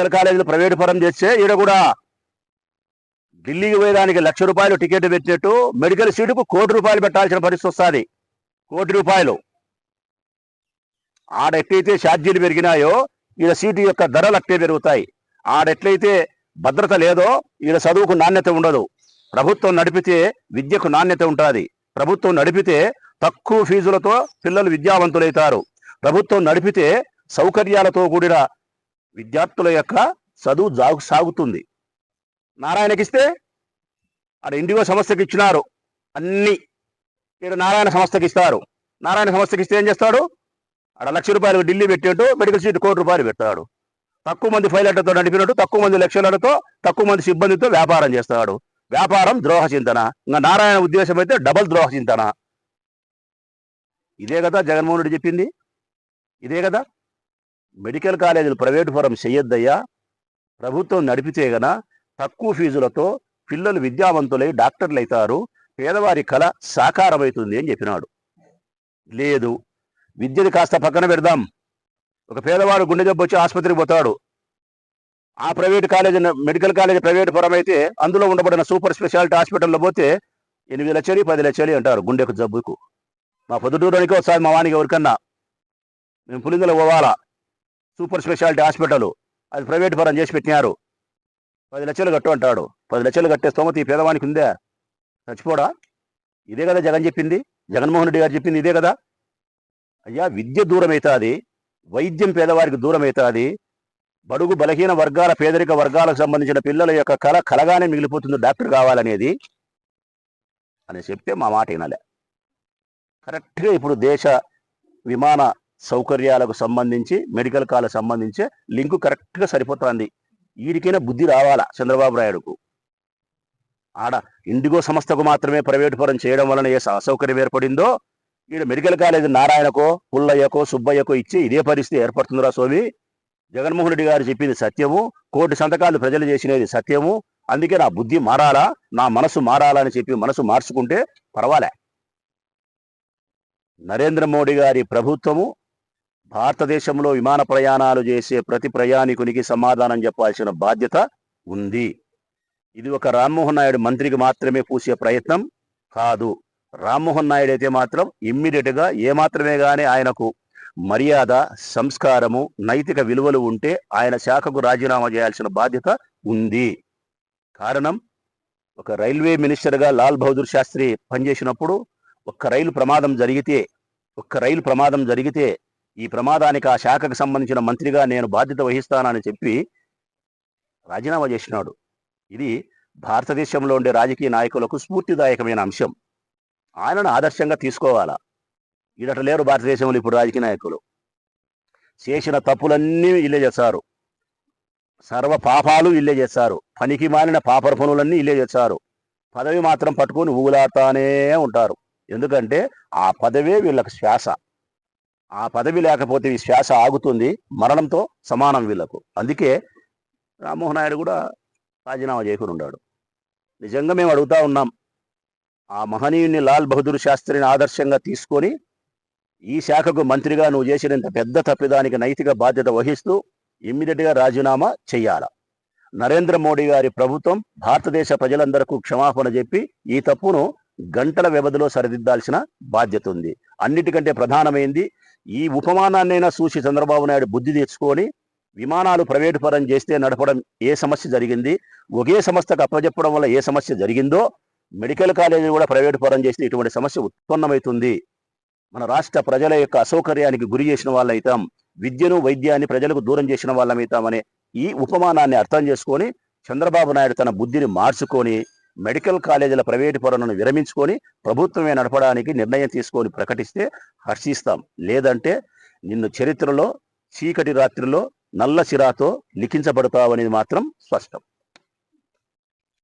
Inter కాలేజీలు private పరం చేస్తే ఈడ కూడా ఢిల్లీకి పోయేదానికి లక్ష రూపాయలు టికెట్ పెట్టినట్టు మెడికల్ సీటుకు కోటి రూపాయలు పెట్టాల్సిన పరిస్థితి వస్తుంది. కోటి రూపాయలు. ఆడ ఎట్లయితే ఛార్జీలు పెరిగినాయో ఈడ సీటు యొక్క ధరలు అట్టే పెరుగుతాయి. ఆడ ఎట్లయితే భద్రత లేదో ఈడ చదువుకు నాణ్యత ఉండదు. ప్రభుత్వం నడిపితే విద్యకు నాణ్యత ఉంటుంది. ప్రభుత్వం నడిపితే తక్కువ ఫీజులతో పిల్లలు విద్యావంతులవుతారు ప్రభుత్వం నడిపితే సౌకర్యాలతో కూడిన విద్యార్థుల యొక్క చదువు జాగు సాగుతుంది. నారాయణకిస్తే అక్కడ ఇండిగో సంస్థకి ఇచ్చినారు. అన్ని ఇక్కడ నారాయణ సంస్థకి ఇస్తారు. నారాయణ సంస్థకి ఇస్తే ఏం చేస్తాడు? అక్కడ లక్ష రూపాయలు ఢిల్లీ పెట్టేట్టు మెడికల్ సీట్ కోటి రూపాయలు పెట్టాడు తక్కువ మంది పైలట్లతో నడిపినట్టు తక్కువ మంది లక్షలతో తక్కువ మంది సిబ్బందితో వ్యాపారం చేస్తాడు. వ్యాపారం ద్రోహ చింతన. ఇంకా నారాయణ ఉద్దేశం అయితే డబల్ ద్రోహ చింతన. ఇదే కదా జగన్మోహన్ రెడ్డి చెప్పింది? ఇదే కదా? మెడికల్ కాలేజీలు ప్రైవేటు ఫరం చెయ్యొద్దయ్యా. ప్రభుత్వం నడిపితే గన తక్కువ ఫీజులతో పిల్లలు విద్యావంతులై డాక్టర్లు అవుతారు పేదవారి కళ సాకారమవుతుంది అని చెప్పినాడు. లేదు విద్యని కాస్త పక్కన పెడదాం. ఒక పేదవాడు గుండె జబ్బు వచ్చి ఆసుపత్రికి పోతాడు. ఆ private college medical college private పరం అయితే అందులో ఉండబడిన సూపర్ స్పెషాలిటీ హాస్పిటల్లో పోతే ఎనిమిది లక్షలు పది లక్షలు అంటారు గుండెకు జబ్బుకు. మా పొద్దుటూరునికి ఒకసారి మా వానికి ఎవరికన్నా మేము పులిందలో పోవాలా? Super speciality hospital. అది ప్రైవేట్ పరం చేసి పెట్టినారు. పది లక్షలు కట్టు అంటాడు. పది లక్షలు కట్టే స్తోమత ఈ పేదవానికి ఉందా? చచ్చిపోడా? ఇదే కదా జగన్ చెప్పింది. జగన్మోహన్ రెడ్డి గారు చెప్పింది ఇదే కదా. అయ్యా విద్య దూరం అవుతుంది వైద్యం పేదవారికి దూరం అవుతుంది బడుగు బలహీన వర్గాల పేదరిక వర్గాలకు సంబంధించిన పిల్లల యొక్క కళ కలగానే మిగిలిపోతుంది. డాక్టర్ కావాలనేది. అని చెప్తే మా మాట వినలే. కరెక్ట్గా ఇప్పుడు దేశ విమాన సౌకర్యాలకు సంబంధించి మెడికల్ కాలకు సంబంధించి లింకు కరెక్ట్గా సరిపోతుంది. వీరికైనా బుద్ధి రావాలా చంద్రబాబు నాయుడుకు? ఆడ ఇండిగో సంస్థకు మాత్రమే ప్రైవేటు పరం చేయడం వలన ఏ అసౌకర్యం ఏర్పడిందో ఈడ మెడికల్ కాలేజ్ నారాయణకో పుల్లయ్యకో సుబ్బయ్యకో ఇచ్చి ఇదే పరిస్థితి ఏర్పడుతుందిరా సోమి జగన్మోహన్ రెడ్డి గారు చెప్పింది సత్యము కోటి సంతకాలు ప్రజలు చేసినది సత్యము అందుకే నా బుద్ధి మారాలా నా మనసు మారాలా అని చెప్పి మనసు మార్చుకుంటే పర్వాలే. నరేంద్ర మోడీ గారి ప్రభుత్వము భారతదేశంలో విమాన ప్రయాణాలు చేసే ప్రతి ప్రయాణికునికి సమాధానం చెప్పాల్సిన బాధ్యత ఉంది. ఇది ఒక రామ్మోహన్ నాయుడు మంత్రికి మాత్రమే పూసే ప్రయత్నం కాదు. రామ్మోహన్ నాయుడు అయితే మాత్రం ఇమ్మీడియట్గా ఏమాత్రమే కానీ ఆయనకు మర్యాద సంస్కారము నైతిక విలువలు ఉంటే ఆయన శాఖకు రాజీనామా చేయాల్సిన బాధ్యత ఉంది. కారణం ఒక రైల్వే మినిస్టర్గా లాల్ బహదూర్ శాస్త్రి పనిచేసినప్పుడు ఒక్క రైలు ప్రమాదం జరిగితే ఒక్క రైలు ప్రమాదం జరిగితే ఈ ప్రమాదానికి ఆ శాఖకు సంబంధించిన మంత్రిగా నేను బాధ్యత వహిస్తానని చెప్పి రాజీనామా చేసినాడు. ఇది భారతదేశంలో ఉండే రాజకీయ నాయకులకు స్ఫూర్తిదాయకమైన అంశం. ఆయనను ఆదర్శంగా తీసుకోవాలా? ఈడట లేరు భారతదేశంలో ఇప్పుడు రాజకీయ నాయకులు. చేసిన తప్పులన్నీ ఇల్లే చేస్తారు సర్వ పాపాలు ఇల్లే చేస్తారు పనికి మాలిన పాపర పనులన్నీ ఇల్లే చేశారు. పదవి మాత్రం పట్టుకొని ఊగులాడుతానే ఉంటారు. ఎందుకంటే ఆ పదవే వీళ్ళకి శ్వాస. ఆ పదవి లేకపోతే ఈ శ్వాస ఆగుతుంది మరణంతో సమానం వీళ్ళకు. అందుకే రామ్మోహన్ నాయుడు కూడా రాజీనామా చేయకుండా ఉన్నాడు నిజంగా మేము అడుగుతా ఉన్నాం ఆ మహనీయుని లాల్ బహదూర్ శాస్త్రిని ఆదర్శంగా తీసుకొని ఈ శాఖకు మంత్రిగా నువ్వు చేసిన ఇంత పెద్ద తప్పిదానికి నైతిక బాధ్యత వహిస్తూ ఇమ్మీడియట్గా రాజీనామా చెయ్యాల? నరేంద్ర మోడీ గారి ప్రభుత్వం భారతదేశ ప్రజలందరకు క్షమాపణ చెప్పి ఈ తప్పును గంటల వ్యవధిలో సరిదిద్దాల్సిన బాధ్యత ఉంది. అన్నిటికంటే ప్రధానమైంది ఈ ఉపమానాన్నైనా చూసి చంద్రబాబు నాయుడు బుద్ధి తెచ్చుకొని విమానాలు ప్రైవేటు పరం చేస్తే నడపడం ఏ సమస్య జరిగింది? ఒకే సంస్థకు అప్పజెప్పడం వల్ల ఏ సమస్య జరిగిందో మెడికల్ కాలేజీ కూడా ప్రైవేటు పరం చేస్తే ఇటువంటి సమస్య ఉత్పన్నమవుతుంది. మన రాష్ట్ర ప్రజల యొక్క అసౌకర్యానికి గురి చేసిన వాళ్ళైతాం. విద్యను వైద్యాన్ని ప్రజలకు దూరం చేసిన వాళ్ళమైతామనే ఈ ఉపమానాన్ని అర్థం చేసుకొని చంద్రబాబు నాయుడు తన బుద్ధిని మార్చుకొని మెడికల్ కాలేజీల ప్రైవేటు పనులను విరమించుకొని ప్రభుత్వమే నడపడానికి నిర్ణయం తీసుకొని ప్రకటిస్తే హర్షిస్తాం. లేదంటే నిన్ను చరిత్రలో చీకటి రాత్రిలో నల్ల సిరాతో లిఖించబడతావనేది మాత్రం స్పష్టం.